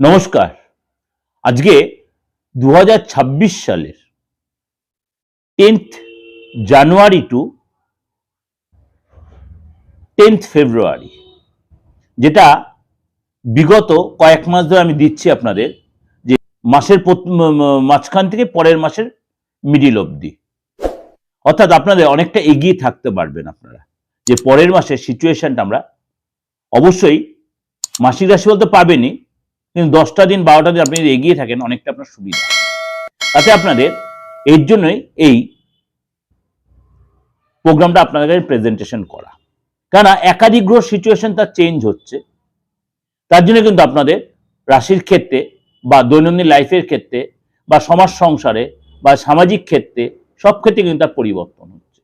নমস্কার। আজকে দু হাজার ছাব্বিশ সালের tenth January to tenth February, যেটা বিগত কয়েক মাস ধরে আমি দিচ্ছি আপনাদের যে মাসের মাঝখান থেকে পরের মাসের মিডিল অবধি। অর্থাৎ আপনাদের অনেকটা এগিয়ে থাকতে পারবেন আপনারা, যে পরের মাসের সিচুয়েশনটা আমরা অবশ্যই মাসিক রাশি বলতে পাবেনই কিন্তু দশটা দিন, বারোটা দিন আপনি যদি এগিয়ে থাকেন, অনেকটা আপনার সুবিধা। তাতে আপনাদের এর জন্যই এই প্রোগ্রামটা আপনাদের কাছে প্রেজেন্টেশন করা। কেননা একাধিক গ্রহ সিচুয়েশন তার চেঞ্জ হচ্ছে। তার জন্য কিন্তু আপনাদের রাশির ক্ষেত্রে বা দৈনন্দিন লাইফের ক্ষেত্রে বা সমাজ সংসারে বা সামাজিক ক্ষেত্রে সব ক্ষেত্রে কিন্তু তার পরিবর্তন হচ্ছে।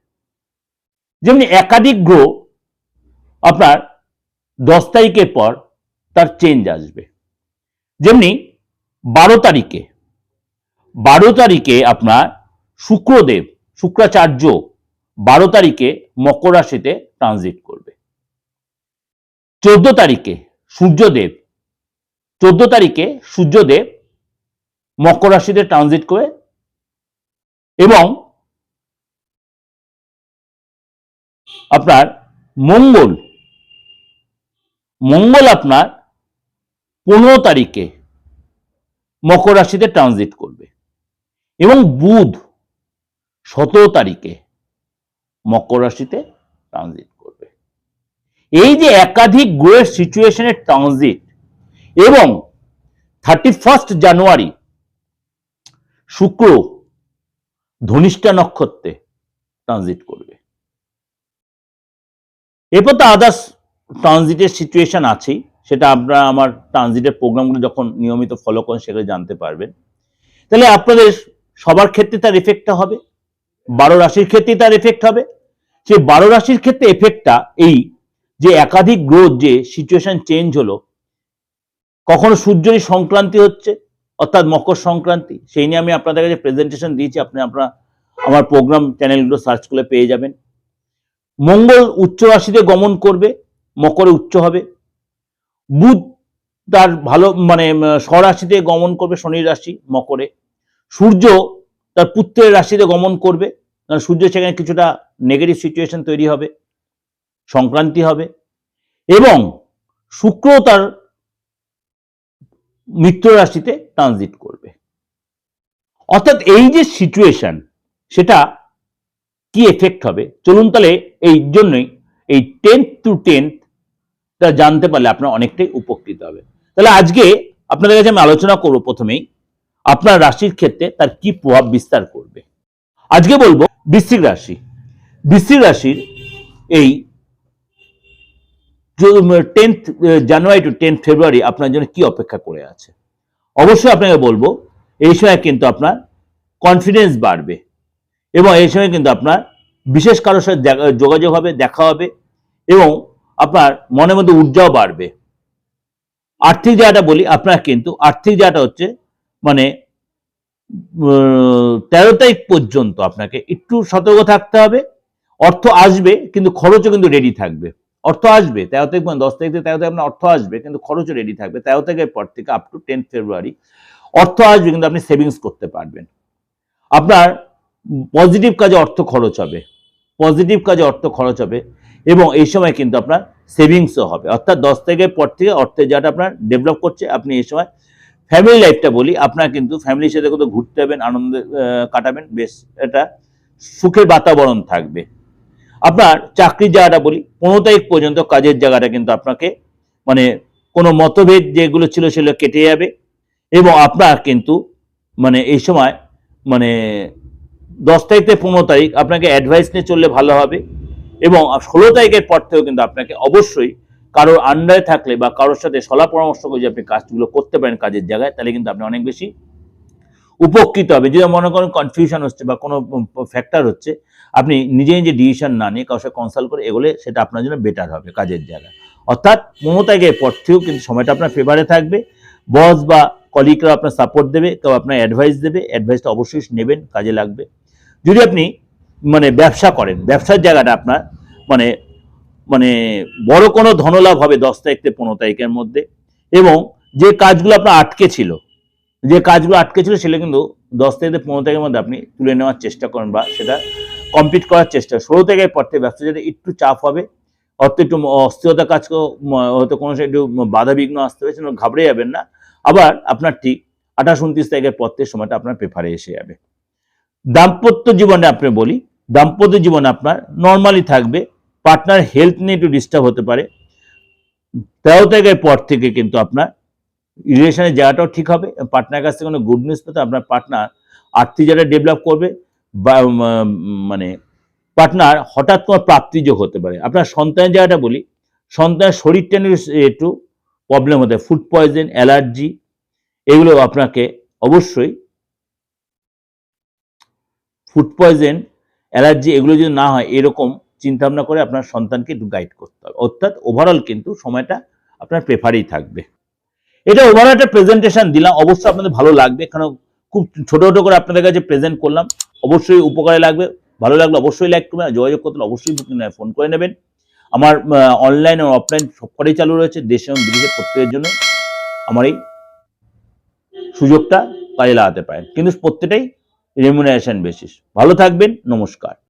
যেমনি একাধিক গ্রহ আপনার দশ তারিখের পর তার চেঞ্জ আসবে। যেমনি বারো তারিখে বারো তারিখে আপনার শুক্রদেব, শুক্রাচার্য বারো তারিখে মকর রাশিতে ট্রানজিট করবে। চোদ্দ তারিখে সূর্যদেব, চোদ্দ তারিখে সূর্যদেব মকর রাশিতে ট্রানজিট করে এবং আপনার মঙ্গল মঙ্গল আপনার পনেরো তারিখে মকর রাশিতে ট্রানজিট করবে। এবং বুধ সতেরো তারিখে মকর রাশিতে ট্রানজিট করবে। এই যে একাধিক গ্রহের সিচুয়েশনের ট্রানজিট এবং থার্টি ফার্স্ট জানুয়ারি শুক্র ধনিষ্ঠা নক্ষত্রে ট্রানজিট করবে। এরপর তো আদার্স ট্রানজিটের সিচুয়েশন আছেই। সেটা আপনারা আমার ট্রানজিটের প্রোগ্রামগুলো যখন নিয়মিত ফলো করেন, সেগুলো জানতে পারবেন। তাহলে আপনাদের সবার ক্ষেত্রে তার এফেক্টটা হবে। বারো রাশির ক্ষেত্রেই তার এফেক্ট হবে। সেই বারো রাশির ক্ষেত্রে এফেক্টটা এই যে একাধিক গ্রোথ যে সিচুয়েশন চেঞ্জ হলো, কখনো সূর্যেরই সংক্রান্তি হচ্ছে, অর্থাৎ মকর সংক্রান্তি, সেই নিয়ে আমি আপনাদের কাছে প্রেজেন্টেশন দিয়েছি। আপনি আপনারা আমার প্রোগ্রাম চ্যানেলগুলো সার্চ করে পেয়ে যাবেন। মঙ্গল উচ্চ রাশিতে গমন করবে, মকরে উচ্চ হবে। বুধ তার ভালো মানে স্বরাশিতে গমন করবে শনির রাশি মকরে। সূর্য তার পুত্রের রাশিতে গমন করবে, কারণ সূর্য সেখানে কিছুটা নেগেটিভ সিচুয়েশন তৈরি হবে, সংক্রান্তি হবে। এবং শুক্র তার মিত্র রাশিতে ট্রানজিট করবে। অর্থাৎ এই যে সিচুয়েশন সেটা কি এফেক্ট হবে? চলুন তাহলে এই জন্যই এই টেন্থ টু টেন্থ তা জানতে পারলে আপনার অনেকটাই উপকৃত হবে তাহলে আজকে আপনাদের কাছে আমি আলোচনা করব প্রথমেই, আপনার রাশির ক্ষেত্রে তার কি প্রভাব বিস্তার করবে? আজকে বলব বৃশ্চিক রাশি। বৃশ্চিক রাশির এই tenth January to tenth February আপনার জন্য কি অপেক্ষা করে আছে? অবশ্যই আপনাকে বলব, এই সময় কিন্তু আপনার কনফিডেন্স বাড়বে এবং এই সময় কিন্তু আপনার বিশেষ কারোর সাথে যোগাযোগ হবে, দেখা হবে এবং আপনার মনের মধ্যে ঊর্জাও বাড়বে। আর্থিক জায়গাটা বলি, আপনার কিন্তু আর্থিক জায়গাটা হচ্ছে মানে তেরো তারিখ পর্যন্ত আপনাকে একটু সতর্ক থাকতে হবে। অর্থ আসবে, কিন্তু খরচও কিন্তু রেডি থাকবে। অর্থ আসবে, তেরো তারিখ পর্যন্ত দশ তারিখ থেকে তেরো তারিখ আপনার অর্থ আসবে, কিন্তু খরচও রেডি থাকবে। তেরো তারিখের পর থেকে আপ টু টেন ফেব্রুয়ারি অর্থ আসবে, কিন্তু আপনি সেভিংস করতে পারবেন। আপনার পজিটিভ কাজে অর্থ খরচ হবে। পজিটিভ কাজে অর্থ খরচ হবে। এবং এই সময় কিন্তু আপনার সেভিংসও হবে। অর্থাৎ দশ তারিখের পর থেকে অর্থের যাটা আপনার ডেভেলপ করছে। আপনি এই সময় ফ্যামিলি লাইফটা বলি, আপনার কিন্তু ফ্যামিলির সাথে কোথাও ঘুরতে যাবেন, আনন্দে কাটাবেন, বেশ এটা সুখের বাতাবরণ থাকবে। আপনার চাকরির জায়গাটা বলি, পনেরো তারিখ পর্যন্ত কাজের জায়গাটা কিন্তু আপনাকে মানে কোনো মতভেদ যেগুলো ছিল সেগুলো কেটে যাবে এবং আপনার কিন্তু মানে এই সময় মানে দশ তারিখ থেকে পনেরো তারিখ আপনাকে অ্যাডভাইস নিয়ে চললে ভালো হবে। এবং ষোলো তারিখের পর থেকেও কিন্তু আপনাকে অবশ্যই কারোর আন্ডারে থাকলে বা কারোর সাথে সলা পরামর্শ করে যদি আপনি কাজগুলো করতে পারেন কাজের জায়গায়, তাহলে কিন্তু আপনি অনেক বেশি উপকৃত হবে। যদি মনে করেন কনফিউশন হচ্ছে বা কোনো ফ্যাক্টর হচ্ছে, আপনি নিজে নিজে ডিসিশন না নিয়ে কারোর সাথে কনসাল্ট করে এগোলে সেটা আপনার জন্য বেটার হবে কাজের জায়গায়। অর্থাৎ পনেরো তারিখের পর থেকেও কিন্তু সময়টা আপনার ফেভারে থাকবে। বস বা কলিগরা আপনার সাপোর্ট দেবে, কেউ আপনার অ্যাডভাইস দেবে অ্যাডভাইসটা অবশ্যই নেবেন, কাজে লাগবে। যদি আপনি মানে ব্যবসা করেন। ব্যবসার জায়গাটা আপনার মানে মানে বড় কোনো ধনলাভ হবে দশ তারিখ থেকে পনেরো তারিখের মধ্যে এবং যে কাজগুলো আপনার আটকে ছিল, যে কাজগুলো আটকে ছিল সেটা কিন্তু দশ তারিখ থেকে পনেরো তারিখের মধ্যে আপনি তুলে নেওয়ার চেষ্টা করেন বা সেটা কমপ্লিট করার চেষ্টা ষোলো থেকে পর থেকে ব্যবসা যেটা একটু চাপ হবে, অর্থ একটু অস্থিরতা কাজ হয়তো কোনো একটু বাধা বিঘ্ন আসতে হবে সেজন্য ঘাবড়ে যাবেন না। আবার আপনার ঠিক আঠাশ, উনত্রিশ তারিখের পর থেকে সময়টা আপনার পেপারে এসে যাবে। দাম্পত্য জীবনে আপনি বলি দাম্পত্য জীবন আপনার নর্মালি থাকবে পার্টনার হেলথ নিয়ে একটু ডিস্টার্ব হতে পারে। তেরো তারিখের পর থেকে কিন্তু আপনার রিলেশনের জায়গাটাও ঠিক হবে পার্টনার কাছ থেকে কোনো গুড নিউজ পেতে আপনার পার্টনার আর্থিক জায়গাটা ডেভেলপ করবে বা মানে পার্টনার হঠাৎ কোনো প্রাপ্তিযোগ হতে পারে। আপনার সন্তানের জায়গাটা বলি, সন্তানের শরীরটা নিয়ে একটু প্রবলেম হতে ফুড পয়জন অ্যালার্জি এগুলো আপনাকে অবশ্যই ফুড পয়জন অ্যালার্জি এগুলো যদি না হয়, এরকম চিন্তা ভাবনা করে আপনার সন্তানকে একটু গাইড করতে হবে। অর্থাৎ ওভারঅল কিন্তু সময়টা আপনার প্রেফারেই থাকবে। এটা ওভারঅল একটা প্রেজেন্টেশন দিলাম। অবশ্যই আপনাদের ভালো লাগবে। এখানে খুব ছোটো ছোটো করে আপনাদের কাছে প্রেজেন্ট করলাম। অবশ্যই উপকারে লাগবে। ভালো লাগলে অবশ্যই লাইক করবেন যোগাযোগ করতে অবশ্যই ফোন করে নেবেন। আমার অনলাইন এবং অফলাইন সবকটাই চালু রয়েছে দেশে এবং বিদেশে প্রত্যেকের জন্য। আমার এই সুযোগটা কাজে লাগাতে পারেন। কিন্তু প্রত্যেকটাই রেমুনারেশন বেসিস ভালো থাকবেন নমস্কার।